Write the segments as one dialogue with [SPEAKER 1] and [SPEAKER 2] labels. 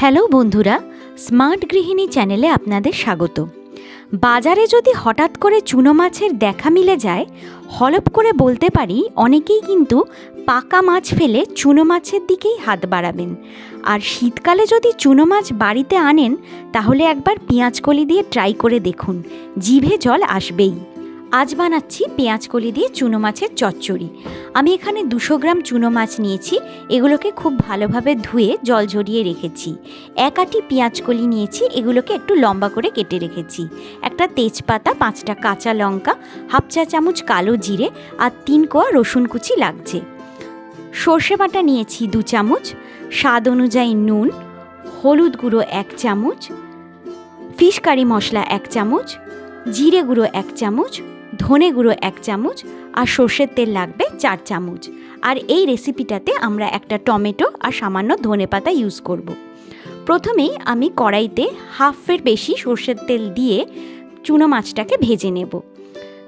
[SPEAKER 1] Hello বন্ধুরা, smart গৃহিণী চ্যানেলে আপনাদের স্বাগত। বাজারে যদি হঠাৎ করে চুনো মাছের দেখা মিলে যায়, হলপ করে বলতে পারি অনেকেই কিন্তু পাকা মাছ ফেলে চুনো মাছের দিকেই হাত বাড়াবেন। আর শীতকালে যদি চুনো মাছ বাড়িতে আনেন, তাহলে একবার পেঁয়াজকলি দিয়ে ট্রাই করে দেখুন, জিভে জল আসবেই। আজ বানাচ্ছি পেঁয়াজকলি দিয়ে চুনো মাছের চচ্চড়ি। আমি এখানে দুশো গ্রাম চুনো মাছ নিয়েছি, এগুলোকে খুব ভালোভাবে ধুয়ে জল ঝরিয়ে রেখেছি। এক আটি পেঁয়াজকলি নিয়েছি, এগুলোকে একটু লম্বা করে কেটে রেখেছি। একটা তেজপাতা, পাঁচটা কাঁচা লঙ্কা, হাফ চা চামচ কালো জিরে আর তিন কোয়া রসুন কুচি লাগছে। সর্ষে বাটা নিয়েছি দু চামচ, স্বাদ অনুযায়ী নুন, হলুদ গুঁড়ো এক চামচ, ফিশ কারি মশলা এক চামচ, জিরে গুঁড়ো এক চামচ ধনে গুঁড়ো এক চামচ আর সর্ষের তেল লাগবে চার চামচ। আর এই রেসিপিটাতে আমরা একটা টমেটো আর সামান্য ধনে পাতা ইউজ করব। প্রথমেই আমি কড়াইতে হাফের বেশি সর্ষের তেল দিয়ে চুনো মাছটাকে ভেজে নেব।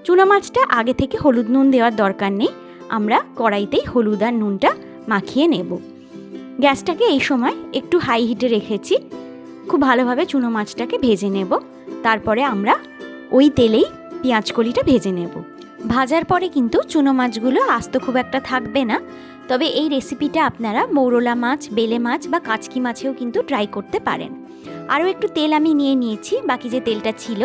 [SPEAKER 1] চুনো মাছটা আগে থেকে হলুদ নুন দেওয়ার দরকার নেই। আমরা কড়াইতেই হলুদ আর নুনটা মাখিয়ে নেব। গ্যাসটাকে এই সময় একটু হাই হিটে রেখেছি। খুব ভালোভাবে চুনো মাছটাকে ভেজে নেব। তারপরে আমরা ওই তেলেই পেঁয়াজকলিটা ভেজে নেব। ভাজার পরে কিন্তু চুনো মাছগুলো আস্ত খুব একটা থাকবে না। তবে এই রেসিপিটা আপনারা মৌরলা মাছ, বেলে মাছ বা কাচকি মাছেও কিন্তু ট্রাই করতে পারেন। আরও একটু তেল আমি নিয়ে নিয়েছি, বাকি যে তেলটা ছিল,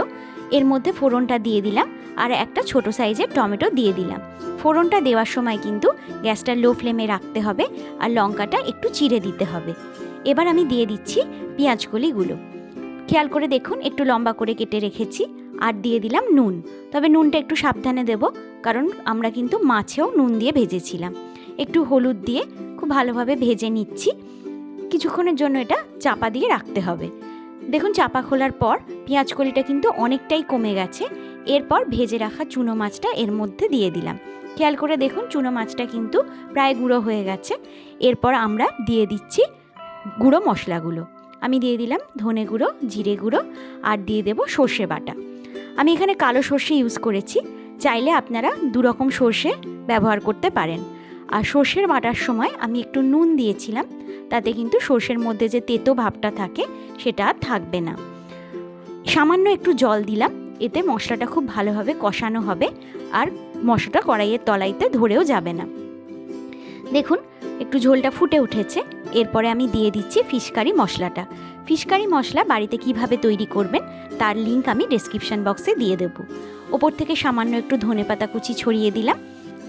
[SPEAKER 1] এর মধ্যে ফোড়নটা দিয়ে দিলাম আর একটা ছোট সাইজের টমেটো দিয়ে দিলাম। ফোড়নটা দেওয়ার সময় কিন্তু গ্যাসটা লো ফ্লেমে রাখতে হবে আর লঙ্কাটা একটু চিড়ে দিতে হবে। এবার আমি দিয়ে দিচ্ছি পেঁয়াজকলিগুলো খেয়াল করে দেখুন, একটু লম্বা করে কেটে রেখেছি। আর দিয়ে দিলাম নুন। তবে নুনটা একটু সাবধানে দেব, কারণ আমরা কিন্তু মাছেও নুন দিয়ে ভেজেছিলাম। একটু হলুদ দিয়ে খুব ভালোভাবে ভেজে নিচ্ছি। কিছুক্ষণের জন্য এটা চাপা দিয়ে রাখতে হবে। দেখুন, চাপা খোলার পর পেঁয়াজ কলিটা কিন্তু অনেকটাই কমে গেছে। এরপর ভেজে রাখা চুনো মাছটা এর মধ্যে দিয়ে দিলাম। খেয়াল করে দেখুন, চুনো মাছটা কিন্তু প্রায় গুঁড়ো হয়ে গেছে। এরপর আমরা দিয়ে দিচ্ছি গুঁড়ো মশলাগুলো। আমি দিয়ে দিলাম ধনে গুঁড়ো, জিরে গুঁড়ো, আর দিয়ে দেবো সর্ষে বাটা। আমি এখানে কালো সর্ষে ইউজ করেছি। চাইলে আপনারা দু রকম সর্ষে ব্যবহার করতে পারেন। আর সর্ষের বাটার সময় আমি একটু নুন দিয়েছিলাম। তাতে কিন্তু সর্ষের মধ্যে যে তেতো ভাবটা থাকে, সেটা আর থাকবে না। সামান্য একটু জল দিলাম। এতে মশলাটা খুব ভালোভাবে কষানো হবে। আর মশলাটা কড়াইয়ের তলাইতে ধরেও যাবে না। দেখুন, একটু ঝোলটা ফুটে উঠেছে। এরপরে আমি দিয়ে দিচ্ছি ফিশ কারি মশলাটা। ফিশ কারি মশলা বাড়িতে কীভাবে তৈরি করবেন, তার লিঙ্ক আমি ডেসক্রিপশন বক্সে দিয়ে দেবো। ওপর থেকে সামান্য একটু ধনেপাতা কুচি ছড়িয়ে দিলাম।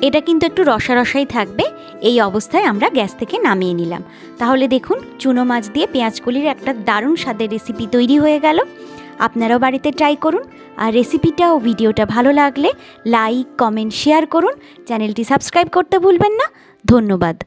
[SPEAKER 1] এটা কিন্তু একটু রসা রসাই থাকবে, এই অবস্থায় আমরা গ্যাস থেকে নামিয়ে নিলাম। তাহলে দেখুন, চুনো মাছ দিয়ে পেঁয়াজকলির একটা দারুণ স্বাদের রেসিপি তৈরি হয়ে গেল। আপনারাও বাড়িতে ট্রাই করুন। আর রেসিপিটা ও ভিডিওটা ভালো লাগলে লাইক কমেন্ট শেয়ার করুন। চ্যানেলটি সাবস্ক্রাইব করতে ভুলবেন না। ধন্যবাদ।